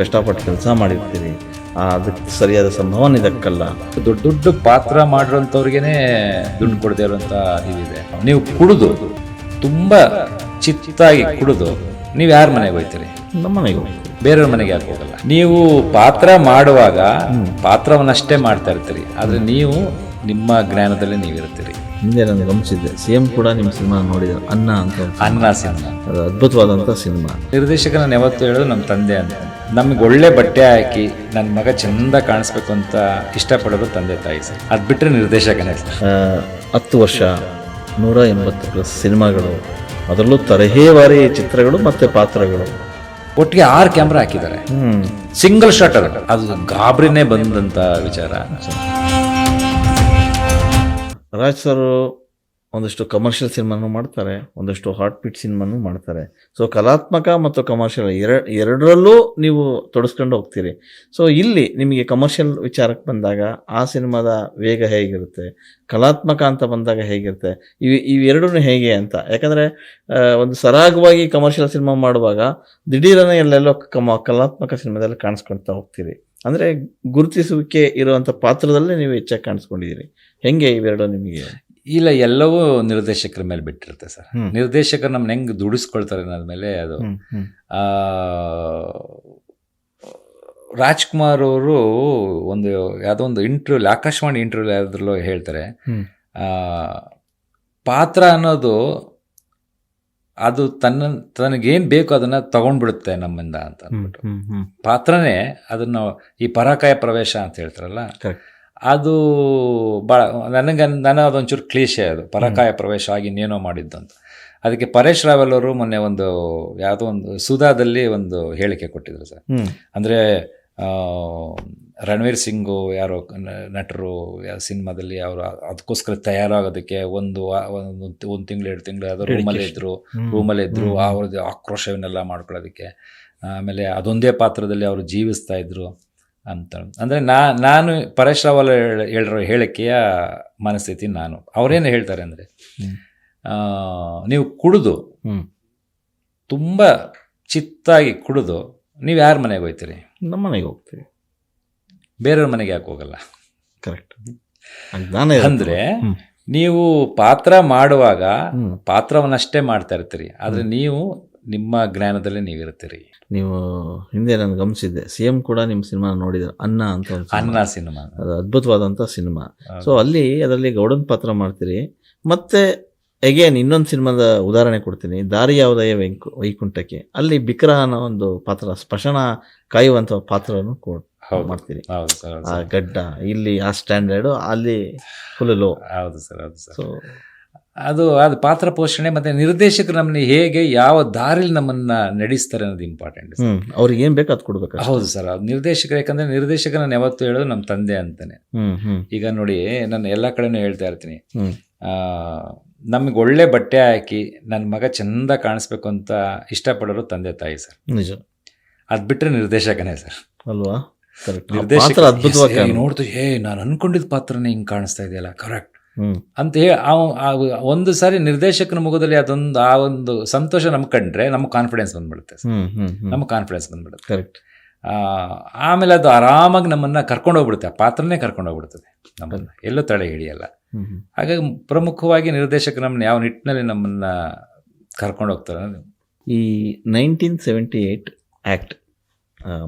ಕಷ್ಟಪಟ್ಟು ಕೆಲಸ ಮಾಡಿರ್ತೀರಿ ಅದಕ್ಕೆ ಸರಿಯಾದ ಸಂಭಾವನೆ ಇದಕ್ಕಲ್ಲ. ದೊಡ್ಡ ದೊಡ್ಡ ಪಾತ್ರ ಮಾಡಿರೋಂಥವ್ರಿಗೇನೆ ದುಡ್ಡು ಕೊಡದೇ ಇರುವಂತ ಇದಿದೆ. ನೀವು ಕುಡಿದು ತುಂಬಾ ಚಿತ್ತಾಗಿ ಕುಡಿದು ನೀವು ಯಾರ ಮನೆಗೆ ಹೋಗ್ತೀರಿ? ನಮ್ಮ ಮನೆಗೆ ಹೋಗ್ತೀವಿ. ಬೇರೆಯವ್ರ ಮನೆಗೆ ಯಾಕೆ ಹೋಗಲ್ಲ? ನೀವು ಪಾತ್ರ ಮಾಡುವಾಗ ಪಾತ್ರವನ್ನಷ್ಟೇ ಮಾಡ್ತಾ ಇರ್ತೀರಿ. ಆದರೆ ನೀವು ನಿಮ್ಮ ಜ್ಞಾನದಲ್ಲಿ ನೀವಿರ್ತೀರಿ ಹಿಂದೆ ನಾನು ಗಮನಿಸಿದ್ದೆ ಸೇಮ್ ಕೂಡ ನಿಮ್ಮ ಸಿನಿಮಾ ನೋಡಿದ್ರು ಅನ್ನ ಅಂತ ಒಂದು ಅನ್ನ ಸಿನಿಮಾ ಅದು ಅದ್ಭುತವಾದಂಥ ಸಿನಿಮಾ ನಿರ್ದೇಶಕ ನಾನು ಯಾವತ್ತು ಹೇಳೋದು ನಮ್ಮ ತಂದೆ ಅಂತ. ನಮ್ಗೆ ಒಳ್ಳೆ ಬಟ್ಟೆ ಹಾಕಿ ನನ್ನ ಮಗ ಚಂದ ಕಾಣಿಸ್ಬೇಕು ಅಂತ ಇಷ್ಟಪಡೋದು ತಂದೆ ತಾಯಿ ಸರ್. ಅದು ಬಿಟ್ಟರೆ ನಿರ್ದೇಶಕನೇ ಸರ್ ಆ, ಹತ್ತು ವರ್ಷ ನೂರ ಎಂಬತ್ತು ಪ್ಲಸ್ ಸಿನಿಮಾಗಳು ಅದರಲ್ಲೂ ತರಹೇವಾರಿ ಚಿತ್ರಗಳು ಮತ್ತು ಪಾತ್ರಗಳು. ಒಟ್ಟಿಗೆ ಆರು ಕ್ಯಾಮ್ರಾ ಹಾಕಿದ್ದಾರೆ. ಸಿಂಗಲ್ ಶಾಟ್ ಅದು ಅದು ಗಾಬರಿನೇ ಬಂದಂತ ವಿಚಾರ. ರಾಜ್ ಸರ್ ಒಂದಷ್ಟು ಕಮರ್ಷಿಯಲ್ ಸಿನಿಮಾನು ಮಾಡ್ತಾರೆ, ಒಂದಷ್ಟು ಹಾಟ್ ಬಿಟ್ ಸಿನಿಮಾನು ಮಾಡ್ತಾರೆ. ಸೊ ಕಲಾತ್ಮಕ ಮತ್ತು ಕಮರ್ಷಿಯಲ್ ಎರ ಎರಡರಲ್ಲೂ ನೀವು ತೊಡಸ್ಕೊಂಡು ಹೋಗ್ತೀರಿ. ಸೊ ಇಲ್ಲಿ ನಿಮಗೆ ಕಮರ್ಷಿಯಲ್ ವಿಚಾರಕ್ಕೆ ಬಂದಾಗ ಆ ಸಿನಿಮಾದ ವೇಗ ಹೇಗಿರುತ್ತೆ, ಕಲಾತ್ಮಕ ಅಂತ ಬಂದಾಗ ಹೇಗಿರುತ್ತೆ, ಇವು ಇವೆರಡೂ ಹೇಗೆ ಅಂತ. ಯಾಕಂದರೆ ಒಂದು ಸರಾಗವಾಗಿ ಕಮರ್ಷಿಯಲ್ ಸಿನಿಮಾ ಮಾಡುವಾಗ ದಿಢೀರನೆ ಎಲ್ಲೆಲ್ಲೋ ಕಮ, ಕಲಾತ್ಮಕ ಸಿನಿಮಾದಲ್ಲಿ ಕಾಣಿಸ್ಕೊಳ್ತಾ ಹೋಗ್ತೀರಿ. ಅಂದರೆ ಗುರುತಿಸುವಿಕೆ ಇರುವಂಥ ಪಾತ್ರದಲ್ಲೇ ನೀವು ಹೆಚ್ಚಾಗಿ ಕಾಣಿಸ್ಕೊಂಡಿದ್ದೀರಿ. ಹೆಂಗೆ ಇವೆರಡು ನಿಮಗೆ? ಇಲ್ಲ ಎಲ್ಲವೂ ನಿರ್ದೇಶಕರ ಮೇಲೆ ಬಿಟ್ಟಿರುತ್ತೆ ಸರ್. ನಿರ್ದೇಶಕರು ನಮ್ಮನ್ನ ಹೆಂಗ್ ದುಡಿಸ್ಕೊಳ್ತಾರೆ ಅನ್ನೋದ ಮೇಲೆ ಅದು. ರಾಜ್ಕುಮಾರ್ ಅವರು ಒಂದು ಯಾವುದೋ ಒಂದು ಇಂಟರ್ವ್ಯೂ ಆಕಾಶವಾಣಿ ಇಂಟರ್ವ್ಯೂ ಯಾವ್ದ್ರಲ್ಲೋ ಹೇಳ್ತಾರೆ. ಆ, ಪಾತ್ರ ಅನ್ನೋದು ಅದು ತನ್ನ ತನಗೇನು ಬೇಕೋ ಅದನ್ನ ತಗೊಂಡ್ಬಿಡುತ್ತೆ ನಮ್ಮಿಂದ ಅಂತ ಅಂದ್ಬಿಟ್ಟು. ಪಾತ್ರನೇ ಅದನ್ನು ಈ ಪರಾಕಾಯ ಪ್ರವೇಶ ಅಂತ ಹೇಳ್ತಾರಲ್ಲ. ಅದು ಭಾಳ ನನಗೆ ನನ್ನ ಅದೊಂಚೂರು ಕ್ಲೀಶೆ ಅದು ಪರಾಕಾಯ ಪ್ರವೇಶ ಆಗಿ ಇನ್ನೇನೋ ಮಾಡಿದ್ದು ಅಂತ ಅದಕ್ಕೆ ಪರೇಶ್ ರಾವಲ್ ಅವರು ಮೊನ್ನೆ ಒಂದು ಯಾವುದೋ ಒಂದು ಸುಧಾದಲ್ಲಿ ಒಂದು ಹೇಳಿಕೆ ಕೊಟ್ಟಿದ್ರು ಸರ್. ಅಂದರೆ ರಣವೀರ್ ಸಿಂಗು ಯಾರೋ ನಟರು ಸಿನಿಮಾದಲ್ಲಿ ಅವರು ಅದಕ್ಕೋಸ್ಕರ ತಯಾರಾಗೋದಕ್ಕೆ ಒಂದು ಒಂದು ಒಂದು ತಿಂಗಳು ಎರಡು ತಿಂಗಳು ಅದು ರೂಮಲ್ಲೇ ಇದ್ರು ರೂಮಲ್ಲೇ ಇದ್ರು. ಅವ್ರದ್ದು ಆಕ್ರೋಶವನ್ನೆಲ್ಲ ಮಾಡ್ಕೊಳ್ಳೋದಕ್ಕೆ. ಆಮೇಲೆ ಅದೊಂದೇ ಪಾತ್ರದಲ್ಲಿ ಅವರು ಜೀವಿಸ್ತಾ ಇದ್ರು ಅಂತ ಅಂದರೆ ನಾ ನಾನು ಪರೇಶ್ ರಾವಲ್ ಹೇಳ್- ಹೇಳಿರೋ ಹೇಳಿಕೆಯ ಮನಸ್ಥಿತಿ ನಾನು. ಅವರೇನು ಹೇಳ್ತಾರೆ ಅಂದರೆ. ನೀವು ಕುಡಿದು. ತುಂಬ ಚಿತ್ತಾಗಿ ಕುಡಿದು ನೀವು ಯಾರ ಮನೆಗೆ ಹೋಗ್ತೀರಿ ನಮ್ಮ ಮನೆಗೆ ಹೋಗ್ತೀವಿ. ಬೇರೆಯವ್ರ ಮನೆಗೆ ಯಾಕೆ ಹೋಗಲ್ಲ? ಕರೆಕ್ಟ್ ಅಂದರೆ ನೀವು ಪಾತ್ರ ಮಾಡುವಾಗ. ಪಾತ್ರವನ್ನಷ್ಟೇ ಮಾಡ್ತಾ ಇರ್ತೀರಿ. ಆದರೆ ನೀವು ನಿಮ್ಮ ಜ್ಞಾನದಲ್ಲಿ ನೀವಿರ್ತೀರಿ ನೀವು ಹಿಂದೆ ನಾನು ಗಮನಿಸಿದ್ದೆ. ಸಿ ಎಂ ಕೂಡ ನಿಮ್ಮ ಸಿನಿಮಾ ನೋಡಿದ್ರು ಅನ್ನ ಅಂತ. ಅನ್ನ ಸಿನಿಮಾ. ಅದು ಅದ್ಭುತವಾದಂಥ ಸಿನಿಮಾ. ಸೊ ಅಲ್ಲಿ ಅದರಲ್ಲಿ ಗೌಡನ್ ಪಾತ್ರ ಮಾಡ್ತೀರಿ. ಮತ್ತೆ ಎಗೇನ್ ಇನ್ನೊಂದು ಸಿನಿಮಾದ ಉದಾಹರಣೆ ಕೊಡ್ತೀನಿ. ದಾರಿ ಯಾವುದಯ ವೆಂಕು ವೈಕುಂಠಕ್ಕೆ. ಅಲ್ಲಿ ಬಿಕ್ರಹನ ಅನ್ನೋ ಒಂದು ಪಾತ್ರ ಸ್ಪಶನ ಕಾಯುವಂಥ ಪಾತ್ರವನ್ನು ಕೊ- ಹೌದು ಮಾಡ್ತೀರಿ. ಹೌದು ಸರ್ ಹೌದು ಆ ಸರ್. ಗಡ್ಡ ಇಲ್ಲಿ ಆ ಸ್ಟ್ಯಾಂಡರ್ಡು ಅಲ್ಲಿ ಫುಲ್ ಲೋ ಹೌದು ಸರ್ ಹೌದು ಸರ್. ಸೊ ಅದು ಅದು ಪಾತ್ರ ಪೋಷಣೆ ಮತ್ತೆ ನಿರ್ದೇಶಕರು ನಮ್ಮನ್ನ ಹೇಗೆ ಯಾವ ದಾರಿಲಿ ನಮ್ಮನ್ನ ನಡೆಸ್ತಾರೆ ಅನ್ನೋದು ಇಂಪಾರ್ಟೆಂಟ್ ಹ್ಮ್ ಅವ್ರಿಗೆ ಏನ್ ಬೇಕು ಅದು ಕೊಡ್ಬೇಕು ಹೌದು ಸರ್ ಅದು ನಿರ್ದೇಶಕರು ಯಾಕಂದ್ರೆ ನಿರ್ದೇಶಕ ನಾನು ಯಾವತ್ತು ಹೇಳೋದು ನಮ್ಮ ತಂದೆ ಅಂತಾನೆ. ಹ್ಮ್ ಹ್ಮ್. ಈಗ ನೋಡಿ ನಾನು ಎಲ್ಲ ಕಡೆನೂ ಹೇಳ್ತಾ ಇರ್ತೀನಿ. ಹ್ಮ್. ನಮಗೆ ಒಳ್ಳೆ ಬಟ್ಟೆ ಹಾಕಿ ನನ್ನ ಮಗ ಚಂದ ಕಾಣಿಸ್ಬೇಕು ಅಂತ ಇಷ್ಟಪಡೋರು ತಂದೆ ತಾಯಿ ಸರ್. ನಿಜ. ಅದು ಬಿಟ್ಟರೆ ನಿರ್ದೇಶಕನೇ ಸರ್. ಅಲ್ವಾ? ಪಾತ್ರ ಅದ್ಭುತವಾಗಿ ನೋಡ್ತು ಹೇ ನಾನು ಅನ್ಕೊಂಡಿದ್ದ ಪಾತ್ರನೇ ಹಿಂಗೆ ಕಾಣಿಸ್ತಾ ಇದೆಯಲ್ಲ. ಕರೆಕ್ಟ್ ಅಂತ ಹೇಳಿ ಒಂದು ಸಾರಿ ನಿರ್ದೇಶಕನ ಮುಖದಲ್ಲಿ ಅದೊಂದು ಆ ಒಂದು ಸಂತೋಷ ನಮ್ಗೆ ಕಂಡ್ರೆ ನಮ್ಗೆ ಕಾನ್ಫಿಡೆನ್ಸ್ ಬಂದ್ಬಿಡುತ್ತೆ ನಮ್ಗೆ ಕಾನ್ಫಿಡೆನ್ಸ್ ಬಂದ್ಬಿಡುತ್ತೆ. ಕರೆಕ್ಟ್ ಆಮೇಲೆ ಅದು ಆರಾಮಾಗಿ ನಮ್ಮನ್ನ ಕರ್ಕೊಂಡು ಹೋಗ್ಬಿಡುತ್ತೆ. ಆ ಪಾತ್ರನೇ ಕರ್ಕೊಂಡು ಹೋಗ್ಬಿಡ್ತದೆ ನಮ್ಮನ್ನ. ಎಲ್ಲೂ ತಡೆ ಹಿಡಿಯಲ್ಲ. ಹಾಗಾಗಿ ಪ್ರಮುಖವಾಗಿ ನಿರ್ದೇಶಕ ನಮ್ಮನ್ನ ಯಾವ ನಿಟ್ಟಿನಲ್ಲಿ ನಮ್ಮನ್ನ ಕರ್ಕೊಂಡು ಹೋಗ್ತಾರೆ ಈ nineteen seventy eight act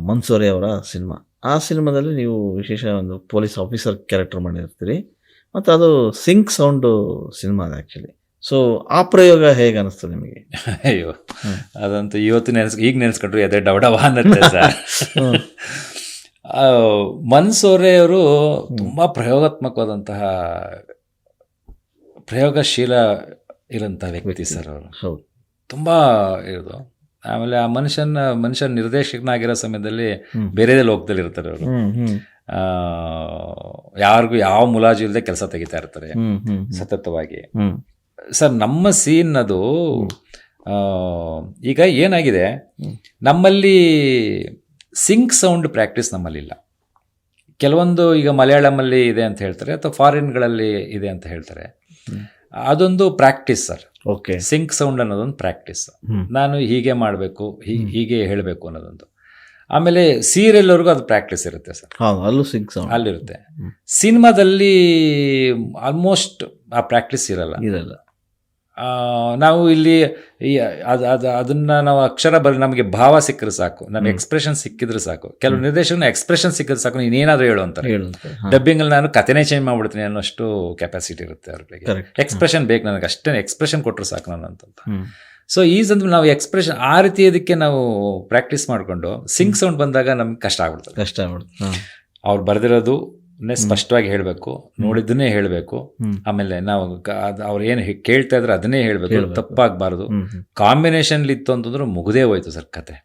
Mansore ಅವರ ಸಿನಿಮಾ. ಆ ಸಿನಿಮಾದಲ್ಲಿ ನೀವು ವಿಶೇಷ ಒಂದು ಪೊಲೀಸ್ ಆಫೀಸರ್ ಕ್ಯಾರೆಕ್ಟರ್ ಮಾಡಿರ್ತೀರಿ. ಮತ್ತು ಅದು ಸಿಂಕ್ ಸೌಂಡು ಸಿನಿಮಾ ಅದು ಆ್ಯಕ್ಚುಲಿ ಸೊ ಆ ಪ್ರಯೋಗ ಹೇಗೆ ಅನಿಸ್ತು ನಿಮಗೆ? ಅಯ್ಯೋ. ಅದಂತೂ ಇವತ್ತು ನೆನೆಸ್ ಈಗ ನೆನೆಸ್ಕೊಂಡ್ರು ಅದೇ ಡವಡವ ಅನ್ನತ್ತೆ ಸರ್. ಮನ್ಸೋರೆಯವರು ಆ, ಮನ್ಸೂರೆ ಅವರು ತುಂಬ ಪ್ರಯೋಗಾತ್ಮಕವಾದಂತಹ ಪ್ರಯೋಗಶೀಲ ಇರೋಂಥ ವ್ಯಕ್ತಿ ವ್ಯಕ್ತಿ. ಸರ್ ಅವರು. ಹೌದು. ತುಂಬ ಇರೋದು. ಆಮೇಲೆ ಆ ಮನುಷ್ಯನ ಮನುಷ್ಯ ನಿರ್ದೇಶಕನಾಗಿರೋ ಸಮಯದಲ್ಲಿ. ಬೇರೆದೇ ಲೋಕದಲ್ಲಿ ಇರ್ತಾರೆ ಅವರು. ಯಾರಿಗೂ ಯಾವ ಮುಲಾಜು ಇಲ್ಲದೆ ಕೆಲಸ ತೆಗಿತಾ ಇರ್ತಾರೆ. ಸತತವಾಗಿ. ಸರ್ ನಮ್ಮ ಸೀನ್ ಅದು ಈಗ ಏನಾಗಿದೆ? ನಮ್ಮಲ್ಲಿ ಸಿಂಕ್ ಸೌಂಡ್ ಪ್ರಾಕ್ಟೀಸ್ ನಮ್ಮಲ್ಲಿಲ್ಲ ಕೆಲವೊಂದು ಈಗ ಮಲಯಾಳಮಲ್ಲಿ ಇದೆ ಅಂತ ಹೇಳ್ತಾರೆ ಅಥವಾ ಫಾರಿನ್ಗಳಲ್ಲಿ ಇದೆ ಅಂತ ಹೇಳ್ತಾರೆ. ಅದೊಂದು practice sir. Okay sync sound ಅನ್ನೋದೊಂದು ಪ್ರಾಕ್ಟೀಸ್ ನಾನು ಹೀಗೆ ಮಾಡಬೇಕು. ಹೀಗೆ ಹೇಳಬೇಕು ಅನ್ನೋದೊಂದು ಆಮೇಲೆ ಸೀರಿಯಲ್ವರೆಗೂ ಅದು ಪ್ರಾಕ್ಟೀಸ್ ಇರುತ್ತೆ ಸರ್. ಅಲ್ಲೂ ಸಿಂಕ್ ಸೌಂಡ್ ಅಲ್ಲಿರುತ್ತೆ. ಸಿನಿಮಾದಲ್ಲಿ ಆಲ್ಮೋಸ್ಟ್ ಆ ಪ್ರಾಕ್ಟೀಸ್ ಇರಲ್ಲ. ಇರಲ್ಲ. ನಾವು ಇಲ್ಲಿ ಅದು ಅದು ಅದನ್ನ ನಾವು ಅಕ್ಷರ ಬರೀ ನಮಗೆ ಭಾವ ಸಿಕ್ಕರೆ ಸಾಕು. ನಮ್ಗೆ. ಎಕ್ಸ್ಪ್ರೆಷನ್ ಸಿಕ್ಕಿದ್ರೆ ಸಾಕು. ಕೆಲವು ನಿರ್ದೇಶನ ಎಕ್ಸ್ಪ್ರೆಷನ್ ಸಿಕ್ಕಿದ್ರೆ ಸಾಕು. ನೀನು ಏನಾದರೂ ಹೇಳು ಅಂತ ಡಬ್ಬಿಂಗಲ್ಲಿ ಡಬ್ಬಿಂಗ್ ಅಲ್ಲಿ ನಾನು ಕಥೆನೇ ಚೇಂಜ್ ಮಾಡ್ಬಿಡ್ತೀನಿ ಅನ್ನೋಷ್ಟು ಕೆಪಾಸಿಟಿ ಇರುತ್ತೆ ಅವ್ರಿಗೆ. ಎಕ್ಸ್ಪ್ರೆಷನ್ ಬೇಕು ನನಗೆ. ಅಷ್ಟೇ ಎಕ್ಸ್ಪ್ರೆಷನ್ ಕೊಟ್ಟರು ಸಾಕು ನಾನು ಅಂತ ಸೊ ಈ ಸಂದರ್ಭ ನಾವು ಎಕ್ಸ್ಪ್ರೆಷನ್ ಆ ರೀತಿ ಇದಕ್ಕೆ ನಾವು ಪ್ರಾಕ್ಟೀಸ್ ಮಾಡಿಕೊಂಡು ಸಿಂಗ್ ಸೌಂಡ್ ಬಂದಾಗ ನಮ್ಗೆ ಕಷ್ಟ ಆಗ್ಬಿಡ್ತದೆ. ಕಷ್ಟ ಆಗ್ಬಿಡುತ್ತೆ ಹಾ. ಅವ್ರು ಬರೆದಿರೋದು ಸ್ಪಷ್ಟವಾಗಿ ಹೇಳಬೇಕು ನೋಡಿದ್ದನ್ನೇ ಹೇಳಬೇಕು. ಆಮೇಲೆ ನಾವು ಅವ್ರು ಏನು ಕೇಳ್ತಾ ಇದ್ರೆ ಅದನ್ನೇ ಹೇಳಬೇಕು. ತಪ್ಪಾಗಬಾರ್ದು. ಕಾಂಬಿನೇಷನ್ ಇತ್ತು ಅಂತಂದ್ರೆ ಮುಗದೇ ಹೋಯ್ತು ಸರ್ ಕತೆ.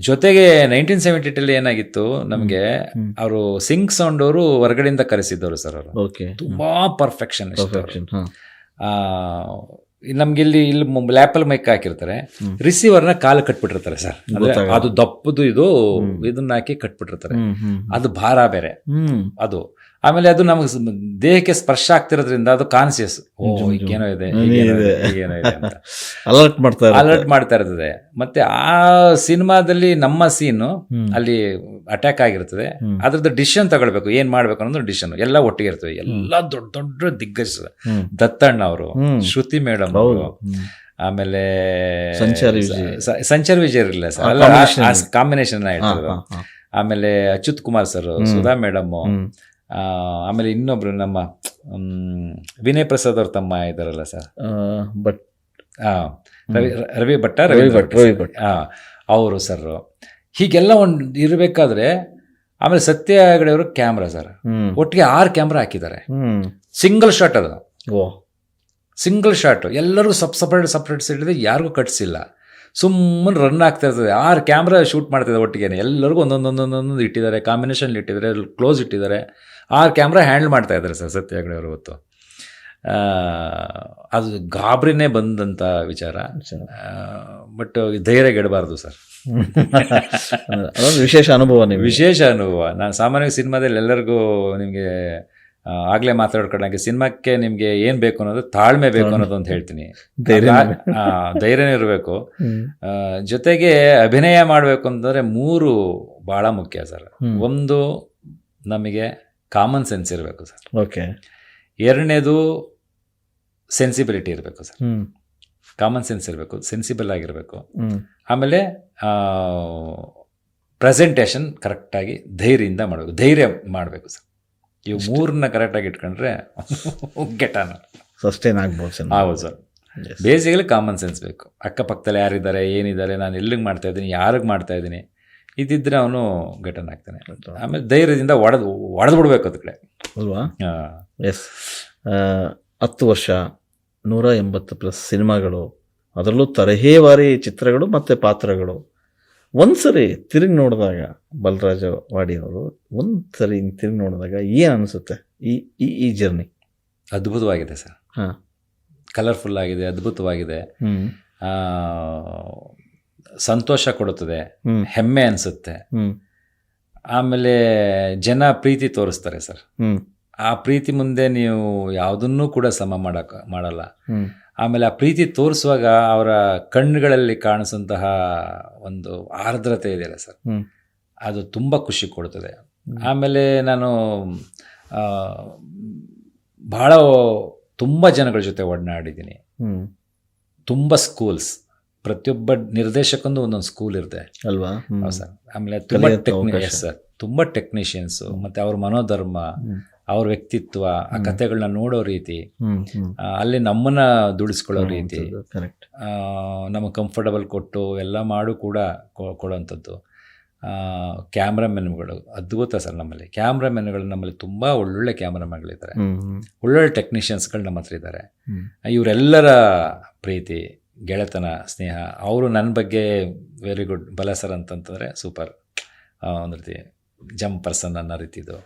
ಜೊತೆಗೆ ನೈನ್ಟೀನ್ ಸೆವೆಂಟಿ ಟಲ್ಲಿ ಏನಾಗಿತ್ತು ನಮಗೆ. ಅವರು ಸಿಂಗ್ ಸೌಂಡ್ ಅವರು ಹೊರಗಡೆಯಿಂದ ಕರೆಸಿದ್ದವರು ಸರ್ ಅವರು. ತುಂಬಾ ಪರ್ಫೆಕ್ಷನ್ ಪರ್ಫೆಕ್ಷನ್ ಹಾ ನಮ್ಗೆ ಇಲ್ಲಿ ಇಲ್ಲಿ ಲ್ಯಾಪಲ್ ಮೈಕ್ ಹಾಕಿರ್ತಾರೆ. ರಿಸೀವರ್ನ ಕಾಲು ಕಟ್ಬಿಟ್ಟಿರ್ತಾರೆ ಸರ್. ಅದು ದಪ್ಪದು ಇದು ಇದನ್ನ ಹಾಕಿ ಕಟ್ಬಿಟ್ಟಿರ್ತಾರೆ. ಅದು ಭಾರ ಬೇರೆ. ಅದು ಆಮೇಲೆ ಅದು ನಮಗೆ ದೇಹಕ್ಕೆ ಸ್ಪರ್ಶ ಆಗ್ತಿರೋದ್ರಿಂದ ಅದು ಕಾನ್ಸಿಯಸ್ ಓ. ಈಗೇನೋ ಇದೆ ಈಗೇನೋ. ಅಂತ. ಅಲರ್ಟ್ ಮಾಡ್ತಾ. ಅಲರ್ಟ್ ಮಾಡ್ತಾ ಇರ್ತದೆ. ಮತ್ತೆ ಆ ಸಿನಿಮಾದಲ್ಲಿ ನಮ್ಮ ಸೀನು ಅಲ್ಲಿ ಅಟ್ಯಾಕ್ ಆಗಿರ್ತದೆ. ಅದ್ರದ್ದು ಡಿಸಿಷನ್ ತಗೊಳ್ಬೇಕು. ಏನ್ ಮಾಡ್ಬೇಕು ಅನ್ನೋದು ಡಿಸಿಷನ್ ಎಲ್ಲ ಒಟ್ಟಿಗೆ ಇರ್ತವೆ ಎಲ್ಲ ದೊಡ್ಡ ದೊಡ್ಡ ದಿಗ್ಗಜ. ದತ್ತಣ್ಣ ಅವರು ಶ್ರುತಿ ಮೇಡಮ್ ಅವರು ಆಮೇಲೆ ಸಂಚಾರಿ ವಿಜಯ. ಸ- ಸಂಚಾರಿ ವಿಜಯ್ ಇರಲಿಲ್ಲ ಸರ್. ಕಾಂಬಿನೇಷನ್. ಆಮೇಲೆ ಅಚ್ಯುತ್ ಕುಮಾರ್ ಸರ್ ಸುಧಾ ಮೇಡಮ್. ಆಮೇಲೆ ಇನ್ನೊಬ್ರು ನಮ್ಮ ವಿನಯ್ ಪ್ರಸಾದ್ ಅವ್ರ ತಮ್ಮ ಇದಾರಲ್ಲ ಸರ್. ಬಟ್ ರವಿ ರವಿ ಭಟ್ಟ ರವಿ ಭಟ್ ರವಿ ಭಟ್. ಅವರು ಸರ್. ಹೀಗೆಲ್ಲ ಒಂದು ಇರಬೇಕಾದ್ರೆ ಆಮೇಲೆ ಸತ್ಯ ಹೆಗಡೆ ಅವರು ಕ್ಯಾಮ್ರಾ ಸರ್. ಒಟ್ಟಿಗೆ ಆರು ಕ್ಯಾಮ್ರಾ ಹಾಕಿದ್ದಾರೆ. ಸಿಂಗಲ್ ಶಾಟ್ ಅದು. ಓ. ಸಿಂಗಲ್ ಶಾಟ್ ಎಲ್ಲರಿಗೂ ಸಪ್ ಸಪ್ರೇಟ್ ಸಪ್ರೇಟ್ ಸೈಡ್ ಯಾರಿಗೂ ಕಟ್ಸಿಲ್ಲ ಸುಮ್ಮನೆ ರನ್ ಆಗ್ತಾ ಇರ್ತದೆ. ಆರು ಕ್ಯಾಮ್ರಾ ಶೂಟ್ ಮಾಡ್ತಿದೆ ಒಟ್ಟಿಗೆ ಎಲ್ಲರಿಗೂ ಒಂದೊಂದೊಂದೊಂದೊಂದು ಇಟ್ಟಿದ್ದಾರೆ. ಕಾಂಬಿನೇಷನ್ ಇಟ್ಟಿದ್ದಾರೆ. ಕ್ಲೋಸ್ ಇಟ್ಟಿದ್ದಾರೆ. ಆರು ಕ್ಯಾಮ್ರಾ ಹ್ಯಾಂಡಲ್ ಮಾಡ್ತಾ ಇದ್ದಾರೆ ಸರ್ ಸತ್ಯ ಹೆಗಡೆ ಅವರು ಇವತ್ತು. ಆ, ಅದು ಗಾಬರಿನೇ ಬಂದಂಥ ವಿಚಾರ. ಬಟ್ ಧೈರ್ಯ ಗೆಡಬಾರ್ದು ಸರ್. ಅದೊಂದು ವಿಶೇಷ ಅನುಭವ ನೀವು. ವಿಶೇಷ ಅನುಭವ. ನಾನು ಸಾಮಾನ್ಯವಾಗಿ ಸಿನಿಮಾದಲ್ಲಿ ಎಲ್ಲರಿಗೂ ನಿಮಗೆ ಆಗಲೇ ಮಾತಾಡ್ಕೊಂಡಂಗೆ ಸಿನಿಮಾಕ್ಕೆ ನಿಮಗೆ ಏನು ಬೇಕು ಅನ್ನೋದು ತಾಳ್ಮೆ ಬೇಕು ಅನ್ನೋದು ಅಂತ ಹೇಳ್ತೀನಿ. ಧೈರ್ಯ ಧೈರ್ಯನೇ ಇರಬೇಕು. ಜೊತೆಗೆ ಅಭಿನಯ ಮಾಡಬೇಕು ಅಂತಂದರೆ ಮೂರು ಭಾಳ ಮುಖ್ಯ ಸರ್. ಒಂದು ನಮಗೆ ಕಾಮನ್ ಸೆನ್ಸ್ ಇರಬೇಕು ಸರ್. ಓಕೆ. ಎರಡನೇದು ಸೆನ್ಸಿಬಿಲಿಟಿ ಇರಬೇಕು ಸರ್. ಕಾಮನ್ ಸೆನ್ಸ್ ಇರಬೇಕು ಸೆನ್ಸಿಬಲ್ ಆಗಿರಬೇಕು. ಆಮೇಲೆ ಪ್ರೆಸೆಂಟೇಷನ್ ಕರೆಕ್ಟಾಗಿ ಧೈರ್ಯದಿಂದ ಮಾಡಬೇಕು ಧೈರ್ಯ ಮಾಡಬೇಕು ಸರ್. ಇವು ಮೂರನ್ನ ಕರೆಕ್ಟಾಗಿ ಇಟ್ಕೊಂಡ್ರೆ ಗೆಟಾನ ಸಸ್ಟೈನ್ ಆಗ್ಬೋದು ಸರ್. ಹೌದು ಸರ್. ಬೇಸಿಗೆಲಿ ಕಾಮನ್ ಸೆನ್ಸ್ ಬೇಕು. ಅಕ್ಕಪಕ್ಕದಲ್ಲಿ ಯಾರಿದ್ದಾರೆ ಏನಿದ್ದಾರೆ ನಾನು ಎಲ್ಲಿಗೆ ಮಾಡ್ತಾ ಇದ್ದೀನಿ ಯಾರಿಗೆ ಮಾಡ್ತಾ ಇದ್ದೀನಿ ಇದ್ದಿದ್ರೆ ಅವನು ಘಟನೆ ಆಗ್ತಾನೆ. ಆಮೇಲೆ ಧೈರ್ಯದಿಂದ ಒಡೆದು ಒಡೆದು ಬಿಡ್ಬೇಕು ಅದ ಕಡೆ ಅಲ್ವಾ ಎಸ್ ಹತ್ತು ವರ್ಷ ನೂರ ಎಂಬತ್ತು ಪ್ಲಸ್ ಸಿನಿಮಾಗಳು ಅದರಲ್ಲೂ ತರಹೇವಾರಿ ಚಿತ್ರಗಳು ಮತ್ತು ಪಾತ್ರಗಳು. ಒಂದು ಸರಿ ತಿರುಗಿ ನೋಡಿದಾಗ ಬಲರಾಜ ವಾಡಿಯವರು ಒಂದು ಸರಿ ಹಿಂಗೆ ತಿರುಗಿ ನೋಡಿದಾಗ ಏನು ಅನಿಸುತ್ತೆ ಈ ಈ ಈ ಜರ್ನಿ ಅದ್ಭುತವಾಗಿದೆ ಸರ್. ಹಾಂ. ಕಲರ್ಫುಲ್ ಆಗಿದೆ ಅದ್ಭುತವಾಗಿದೆ. ಸಂತೋಷ ಕೊಡುತ್ತದೆ ಹೆಮ್ಮೆ ಅನಿಸುತ್ತೆ. ಆಮೇಲೆ ಜನ ಪ್ರೀತಿ ತೋರಿಸ್ತಾರೆ ಸರ್. ಆ ಪ್ರೀತಿ ಮುಂದೆ ನೀವು ಯಾವುದನ್ನೂ ಕೂಡ ಸಮ ಮಾಡಕ ಮಾಡಲ್ಲ. ಆಮೇಲೆ ಆ ಪ್ರೀತಿ ತೋರಿಸುವಾಗ ಅವರ ಕಣ್ಣುಗಳಲ್ಲಿ ಕಾಣಿಸುವಂತಹ ಒಂದು ಆರ್ದ್ರತೆ ಇದೆಯಲ್ಲ ಸರ್. ಅದು ತುಂಬ ಖುಷಿ ಕೊಡ್ತದೆ ಆಮೇಲೆ ನಾನು ಭಾಳ ಬಹಳ ತುಂಬ ಜನಗಳ ಜೊತೆ ಒಡನಾಡಿದ್ದೀನಿ. ತುಂಬ ಸ್ಕೂಲ್ಸ್ ಪ್ರತಿಯೊಬ್ಬ ನಿರ್ದೇಶಕಂದು ಒಂದೊಂದು ಸ್ಕೂಲ್ ಇರುತ್ತೆ ಅಲ್ವಾ? ಸರ್. ಆಮೇಲೆ ತುಂಬ ಟೆಕ್ನಿಷಿಯನ್ಸ್ ಎಸ್ ಸರ್ ತುಂಬ ಟೆಕ್ನಿಷಿಯನ್ಸು ಮತ್ತು ಅವ್ರ ಮನೋಧರ್ಮ. ಅವ್ರ ವ್ಯಕ್ತಿತ್ವ ಆ ಕಥೆಗಳನ್ನ ನೋಡೋ ರೀತಿ ಅಲ್ಲಿ ನಮ್ಮನ್ನ ದುಡಿಸ್ಕೊಳ್ಳೋ ರೀತಿ ನಮಗೆ ಕಂಫರ್ಟಬಲ್ ಕೊಟ್ಟು ಎಲ್ಲ ಮಾಡು ಕೂಡ ಕೊ- ಕೊಡೋಂಥದ್ದು. ಕ್ಯಾಮ್ರಾಮೆನ್ಗಳು ಅದ್ಭುತ ಸರ್ ನಮ್ಮಲ್ಲಿ. ಕ್ಯಾಮ್ರಾಮೆನ್ಗಳು ನಮ್ಮಲ್ಲಿ ತುಂಬ ಒಳ್ಳೊಳ್ಳೆ ಕ್ಯಾಮ್ರಾಮನ್ಗಳಿದ್ದಾರೆ ಒಳ್ಳೊಳ್ಳೆ ಟೆಕ್ನಿಷಿಯನ್ಸ್ಗಳು ನಮ್ಮ ಹತ್ರ ಇದ್ದಾರೆ. ಇವರೆಲ್ಲರ ಪ್ರೀತಿ ಗೆಳೆತನ ಸ್ನೇಹ ಅವರು ನನ್ನ ಬಗ್ಗೆ ವೆರಿ ಗುಡ್ ಬಲ ಸರ್ ಅಂತಂತಂದರೆ ಸೂಪರ್ ಒಂದು ರೀತಿ ಜಂಪ್ ಪರ್ಸನ್ ಅನ್ನೋ ರೀತಿದು.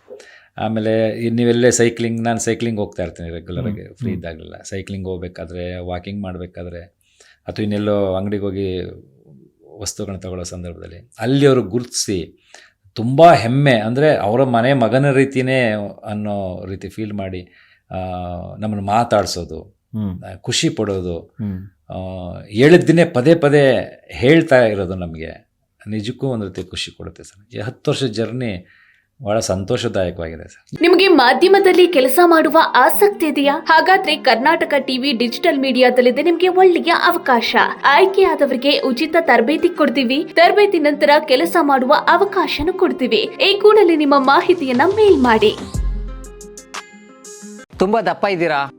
ಆಮೇಲೆ ನೀವೆಲ್ಲೇ ಸೈಕ್ಲಿಂಗ್ ನಾನು ಸೈಕ್ಲಿಂಗ್ ಹೋಗ್ತಾ ಇರ್ತೀನಿ ರೆಗ್ಯುಲರಾಗಿ ಆಗಿ ಫ್ರೀ ಇದ್ದಾಗಲಿಲ್ಲ. ಸೈಕ್ಲಿಂಗ್ ಹೋಗ್ಬೇಕಾದ್ರೆ ವಾಕಿಂಗ್ ಮಾಡಬೇಕಾದ್ರೆ ಅಥವಾ ಇನ್ನೆಲ್ಲೋ ಅಂಗಡಿಗೆ ಹೋಗಿ ವಸ್ತುಗಳನ್ನ ತಗೊಳ್ಳೋ ಸಂದರ್ಭದಲ್ಲಿ ಅಲ್ಲಿ ಅವರು ಗುರುತಿಸಿ ತುಂಬ ಹೆಮ್ಮೆ ಅಂದರೆ ಅವರ ಮನೆ ಮಗನ ರೀತಿಯೇ ಅನ್ನೋ ರೀತಿ ಫೀಲ್ ಮಾಡಿ ನಮ್ಮನ್ನು ಮಾತಾಡಿಸೋದು ಖುಷಿ ಪಡೋದು ಹೇಳಿದ್ದನ್ನೇ ಪದೇ ಪದೇ ಹೇಳ್ತಾ ಇರೋದು ನಮಗೆ. ನಿಜಕ್ಕೂ ಒಂದು ರೀತಿ ಖುಷಿ ಕೊಡುತ್ತೆ ಸರ್. ಈ ಹತ್ತು ವರ್ಷದ ಜರ್ನಿ ಬಹಳ ಸಂತೋಷದಾಯಕವಾಗಿದೆ ಸರ್. ನಿಮಗೆ ಮಾಧ್ಯಮದಲ್ಲಿ ಕೆಲಸ ಮಾಡುವ ಆಸಕ್ತಿ ಇದೆಯಾ? ಹಾಗಾದ್ರೆ ಕರ್ನಾಟಕ ಟಿವಿ ಡಿಜಿಟಲ್ ಮೀಡಿಯಾದಲ್ಲಿದೆ ನಿಮಗೆ ಒಳ್ಳೆಯ ಅವಕಾಶ. ಆಯ್ಕೆಯಾದವರಿಗೆ ಉಚಿತ ತರಬೇತಿ ಕೊಡ್ತೀವಿ. ತರಬೇತಿ ನಂತರ ಕೆಲಸ ಮಾಡುವ ಅವಕಾಶನೂ ಕೊಡ್ತೀವಿ. ಈ ಕೂಡಲೇ ನಿಮ್ಮ ಮಾಹಿತಿಯನ್ನ ಮೇಲ್ ಮಾಡಿ. ತುಂಬಾ ದಪ್ಪ ಇದ್ದೀರಾ?